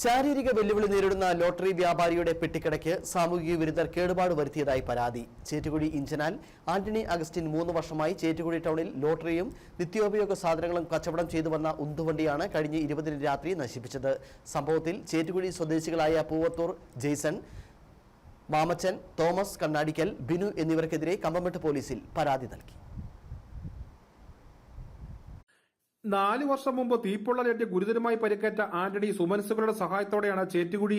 ശാരീരിക വെല്ലുവിളി നേരിടുന്ന ലോട്ടറി വ്യാപാരിയുടെ പെട്ടിക്കടയ്ക്ക് സാമൂഹിക വിരുദ്ധർ കേടുപാട് വരുത്തിയതായി പരാതി. ചേറ്റുകുടി ഇഞ്ചനാൽ ആന്റണി അഗസ്റ്റിൻ മൂന്ന് വർഷമായി ചേറ്റുകുടി ടൗണിൽ ലോട്ടറിയും നിത്യോപയോഗ സാധനങ്ങളും കച്ചവടം ചെയ്തു വന്ന ഉന്തുവണ്ടിയാണ് കഴിഞ്ഞ ഇരുപതിന് രാത്രി നശിപ്പിച്ചത്. സംഭവത്തിൽ ചേറ്റുകുടി സ്വദേശികളായ പൂവത്തൂർ ജെയ്സൺ മാമച്ചൻ തോമസ് കണ്ണാടിക്കൽ ബിനു എന്നിവർക്കെതിരെ കമ്പമെട്ട് പോലീസിൽ പരാതി നൽകി. നാല് വർഷം മുമ്പ് തീപ്പൊള്ളലേറ്റ് ഗുരുതരമായി പരിക്കേറ്റ ആന്റണി സുമനസുകളുടെ സഹായത്തോടെയാണ് ചേറ്റുകുടി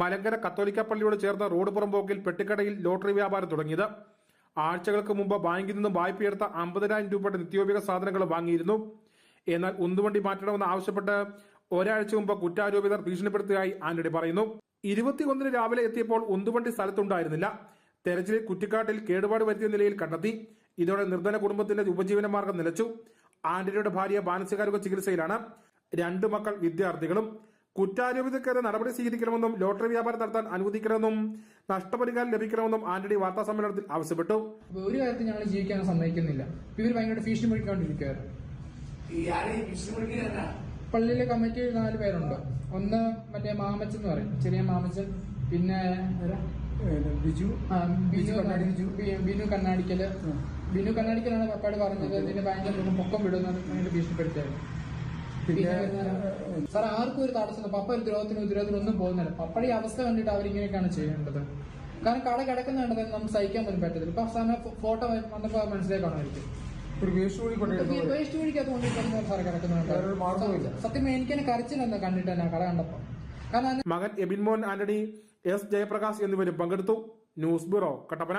മലങ്കര കത്തോലിക്ക പള്ളിയോട് ചേർന്ന റോഡ് പുറമ്പോക്കിൽ പെട്ടിക്കടയിൽ ലോട്ടറി വ്യാപാരം തുടങ്ങിയത്. ആഴ്ചകൾക്ക് മുമ്പ് ബാങ്കിൽ നിന്നും വായ്പയെടുത്ത അമ്പതിനായിരം രൂപയുടെ നിത്യോപയോഗ സാധനങ്ങൾ വാങ്ങിയിരുന്നു. എന്നാൽ ഉന്തുവണ്ടി മാറ്റണമെന്ന് ആവശ്യപ്പെട്ട് ഒരാഴ്ച മുമ്പ് കുറ്റാരോപിതർ ഭീഷണിപ്പെടുത്തിയതായി ആന്റണി പറയുന്നു. ഇരുപത്തിയൊന്നിന് രാവിലെ എത്തിയപ്പോൾ ഉന്തുവണ്ടി സ്ഥലത്തുണ്ടായിരുന്നില്ല. തെരച്ചിലിൽ കുറ്റിക്കാട്ടിൽ കേടുപാട് വരുത്തിയ നിലയിൽ കണ്ടെത്തി. ഇതോടെ നിർധന കുടുംബത്തിന്റെ ഉപജീവന മാർഗം നിലച്ചു. ആന്റണിയുടെ ഭാര്യ മാനസികാരോഗ്യ ചികിത്സയിലാണ്. രണ്ട് മക്കൾ വിദ്യാർത്ഥികളും. കുറ്റാരോപിതക്കെതിരെ നടപടി സ്വീകരിക്കണമെന്നും ലോട്ടറി വ്യാപാരം നടത്താൻ അനുവദിക്കണമെന്നും നഷ്ടപരിഹാരം ലഭിക്കണമെന്നും ആന്റണി വാർത്താ സമ്മേളനത്തിൽ ആവശ്യപ്പെട്ടു. ഒരു കാര്യത്തിൽ ഞങ്ങൾ ജീവിക്കാൻ സമ്മതിക്കുന്നില്ല. ഇവർ ഇവർ ഭയങ്കര ഭീഷണി പിടിക്കൊണ്ടിരിക്കുകയായിരുന്നു പള്ളിയിലെ കമ്മിറ്റി നാല് പേരുണ്ട്. ഒന്ന് മറ്റേ മാമച്ചൻ എന്ന് പറയും. ചെറിയ മാമച്ചൻ പിന്നെ ബിജു? ബിജു. ബിനു കണ്ണാടിക്കൽ. ബിനു കണ്ണാടിക്കലാണ് പപ്പാട് പറഞ്ഞത്. ഇതിന്റെ ഭയങ്കര മുഖം പൊക്കം വിടുന്നത് ഭയങ്കര ഭീഷണിപ്പെടുത്തിയത് സാർ ആർക്കും ഒരു തടസ്സം പപ്പ ഒരു ദ്രോഹത്തിന് ഉദ്രോഹത്തിന് ഒന്നും പോകുന്നില്ല. പപ്പയുടെ ഈ അവസ്ഥ കണ്ടിട്ട് അവരിങ്ങനെയൊക്കെയാണ് ചെയ്യേണ്ടത്. കാരണം കട കിടക്കുന്നുണ്ട് നമുക്ക് സഹിക്കാൻ പോലും പറ്റത്തില്ല. ഇപ്പൊ സമയം ഫോട്ടോ വന്നപ്പോ മനസ്സിലേക്കാണായിരിക്കും ഒരു വേസ്റ്റ് കൂടി കൊണ്ടിരുന്നു വേസ്റ്റ് കുഴിക്കകത്ത് കൊണ്ടിരിക്കുന്ന സാറ് കിടക്കുന്നുണ്ട് സത്യം എനിക്ക് തന്നെ കരച്ചിലെന്താ കണ്ടിട്ട് തന്നെ കട കണ്ടപ്പോ. കാരണം മകൻ എബിൻ മോൻ ആന്റണി എസ് ജയപ്രകാശ് എന്നിവരും പങ്കെടുത്തു. News bureau Kattappana.